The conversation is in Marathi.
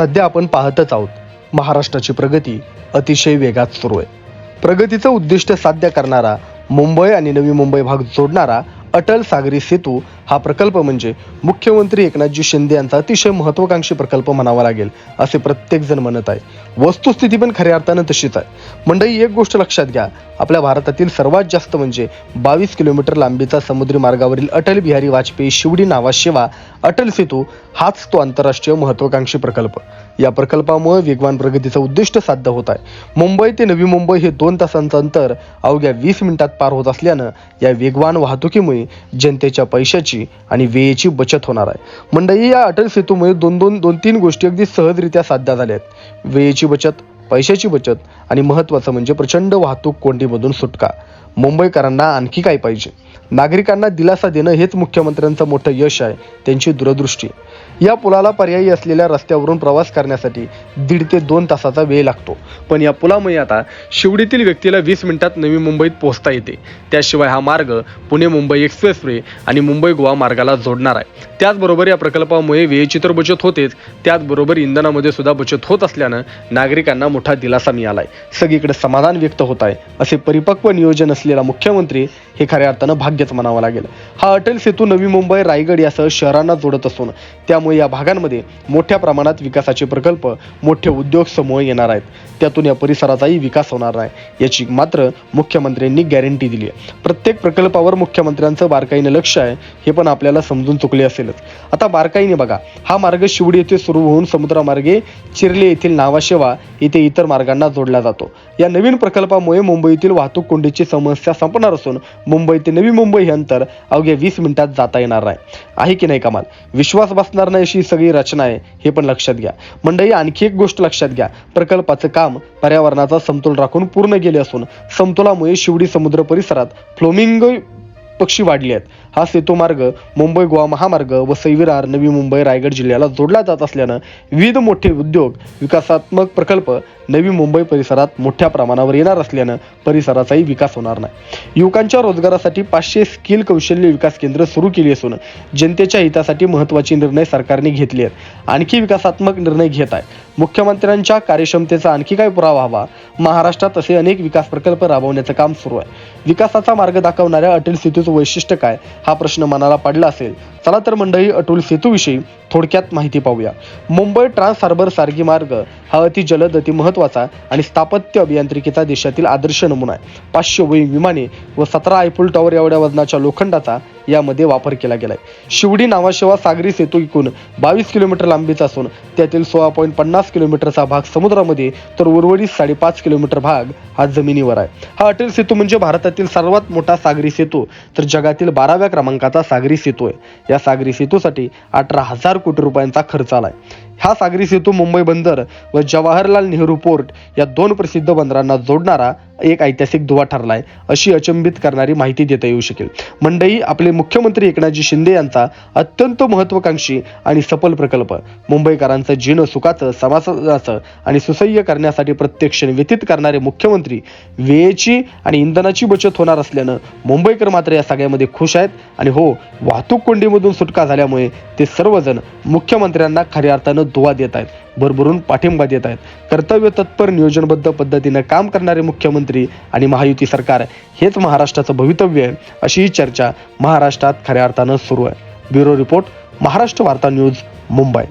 सध्या आपण पाहतच आहोत. महाराष्ट्राची प्रगती अतिशय वेगात सुरू आहे. प्रगतीचं उद्दिष्ट साध्य करणारा मुंबई आणि नवी मुंबई भाग जोडणारा अटल सागरी सेतू हा प्रकल्प म्हणजे मुख्यमंत्री एकनाथजी शिंदे यांचा अतिशय महत्वाकांक्षी प्रकल्प म्हणावा लागेल असे प्रत्येक जण म्हणत आहे वस्तुस्थिती पण खऱ्या अर्थानं तशीच आहे. मंडळी एक गोष्ट लक्षात घ्या. आपल्या भारतातील सर्वात जास्त म्हणजे बावीस किलोमीटर लांबीचा समुद्री मार्गावरील अटल बिहारी वाजपेयी शिवडी नावाशिवा अटल सेतू हाच तो आंतरराष्ट्रीय महत्वाकांक्षी प्रकल्प. या प्रकल्पामुळे वेगवान प्रगतीचं उद्दिष्ट साध्य होत आहे. मुंबई ते नवी मुंबई हे दोन तासांचं अंतर अवघ्या वीस मिनिटात पार होत असल्यानं या वेगवान वाहतुकीमुळे जनतेच्या पैशाची आणि वेळेची बचत होणार आहे. मंडळी या अटल सेतूमुळे दोन दोन दोन तीन गोष्टी अगदी सहजरित्या साध्य झाल्या आहेत. वेळेची बचत पैशाची बचत आणि महत्त्वाचं म्हणजे प्रचंड वाहतूक कोंडीमधून सुटका. मुंबईकरांना आणखी काय पाहिजे. नागरिकांना दिलासा देणं हेच मुख्यमंत्र्यांचं मोठं यश आहे त्यांची दूरदृष्टी. या पुलाला पर्यायी असलेल्या रस्त्यावरून प्रवास करण्यासाठी दीड ते दोन तासाचा वेळ लागतो. पण या पुलामुळे आता शिवडीतील व्यक्तीला वीस मिनिटात नवी मुंबईत पोहोचता येते. त्याशिवाय हा मार्ग पुणे मुंबई एक्सप्रेसवे आणि मुंबई गोवा मार्गाला जोडणार आहे. त्याचबरोबर या प्रकल्पामुळे वेळेची तर बचत होतेच त्याचबरोबर इंधनामध्ये सुद्धा बचत होत असल्यानं नागरिकांना मोठा दिलासा मिळालाय. सगळीकडे समाधान व्यक्त होत आहे असे परिपक्व नियोजन असलेला मुख्यमंत्री हे खऱ्या अर्थानं भाग्यच म्हणावं लागेल. हा अटल सेतू नवी मुंबई रायगड यासह शहरांना जोडत असून त्यामुळे या भागांमध्ये मोठ्या प्रमाणात विकासाचे प्रकल्प मोठे उद्योग समूह येणार आहेत. त्यातून या परिसराचाही विकास होणार आहे याची मात्र मुख्यमंत्र्यांनी गॅरंटी दिली आहे. प्रत्येक प्रकल्पावर मुख्यमंत्र्यांचं बारकाईने लक्ष आहे हे पण आपल्याला समजून चुकले असेलच. आता बारकाईने बघा हा मार्ग शिवडी येथे सुरू होऊन समुद्रामार्गे चिरले येथील नावाशेवा येथे इतर मार्गांना जोडला जातो. या नवीन प्रकल्पामुळे मुंबईतील वाहतूक कोंडीची समस्या संपणार असून मुंबई ते नवी मुंबई हे अंतर अवघ्या वीस मिनिटात जाता येणार आहे आहे की नाही कमाल? विश्वास बसणार नाही अशी सगळी रचना आहे हे पण लक्षात घ्या. मंडळी आणखी एक गोष्ट लक्षात घ्या. प्रकल्पाचं काम पर्यावरणाचा समतोल राखून पूर्ण गेले असून समतोलामुळे शिवडी समुद्र परिसरात फ्लोमिंगो पक्षी वाढले आहेत. हा सेतू मार्ग मुंबई गोवा महामार्ग व सैविरार नवी मुंबई रायगड जिल्ह्याला जोडला जात असल्यानं विविध मोठे उद्योग विकासात्मक प्रकल्प नवी मुंबई परिसरात मोठ्या प्रमाणावर येणार असल्यानं परिसराचाही विकास होणार नाही. युवकांच्या रोजगारासाठी पाचशे स्किल कौशल्य विकास केंद्र सुरू केली असून जनतेच्या हितासाठी महत्त्वाचे निर्णय सरकारने घेतले आहेत. आणखी विकासात्मक निर्णय घेत आहे मुख्यमंत्र्यांच्या कार्यक्षमतेचा आणखी काय पुरावा हवा? महाराष्ट्रात असे अनेक विकास प्रकल्प राबवण्याचं काम सुरू आहे. विकासाचा मार्ग दाखवणाऱ्या अटल सेतूचं वैशिष्ट्य काय? हा प्रश्न मनाला पडला असेल चला तर मंडळी अटूल सेतूविषयी थोडक्यात माहिती पाहूया. मुंबई ट्रान्स हार्बर सारखी मार्ग हा अति जलद अति महत्त्वाचा आणि स्थापत्य अभियांत्रिकीचा देशातील आदर्श नमुना आहे. पाचशे वयी विमाने व सतरा आयफुल टॉवर एवढ्या वजनाच्या लोखंडाचा यामध्ये वापर केला गेलाय. शिवडी नावाशिवा सागरी सेतू एकूण बावीस किलोमीटर लांबीचा असून त्यातील सोळा पॉईंट पन्नास किलोमीटरचा भाग समुद्रामध्ये तर उर्वरित साडेपाच किलोमीटर भाग हा जमिनीवर आहे. हा अटल सेतू म्हणजे भारतातील सर्वात मोठा सागरी सेतू तर जगातील बाराव्या क्रमांकाचा सागरी सेतू आहे. या सागरी सेतूसाठी अठरा हजार कोटी रुपयांचा खर्च आलाय. हा सागरी सेतू मुंबई बंदर व जवाहरलाल नेहरू पोर्ट या दोन प्रसिद्ध बंदरांना जोडणारा एक ऐतिहासिक दुवा ठरलाय अशी अचंबित करणारी माहिती देता येऊ शकेल. मंडई आपले मुख्यमंत्री एकनाथजी शिंदे यांचा अत्यंत महत्वाकांक्षी आणि सफल प्रकल्प. मुंबईकरांचं जीणं सुखाचं समाजाचं आणि सुसह्य करण्यासाठी प्रत्येक क्षण व्यतीत करणारे मुख्यमंत्री वेळेची आणि इंधनाची बचत होणार असल्यानं मुंबईकर मात्र या सगळ्यामध्ये खुश आहेत आणि हो वाहतूक कोंडीमधून सुटका झाल्यामुळे ते सर्वजण मुख्यमंत्र्यांना खऱ्या अर्थानं दुवा देत आहेत भरभरून पाठिंबा देत आहेत. कर्तव्य तत्पर नियोजनबद्ध पद्धतीनं काम करणारे मुख्यमंत्री आणि महायुती सरकार हेच महाराष्ट्राचं भवितव्य आहे अशी ही चर्चा महाराष्ट्रात खऱ्या अर्थानं सुरू आहे. ब्युरो रिपोर्ट महाराष्ट्र वार्ता न्यूज मुंबई.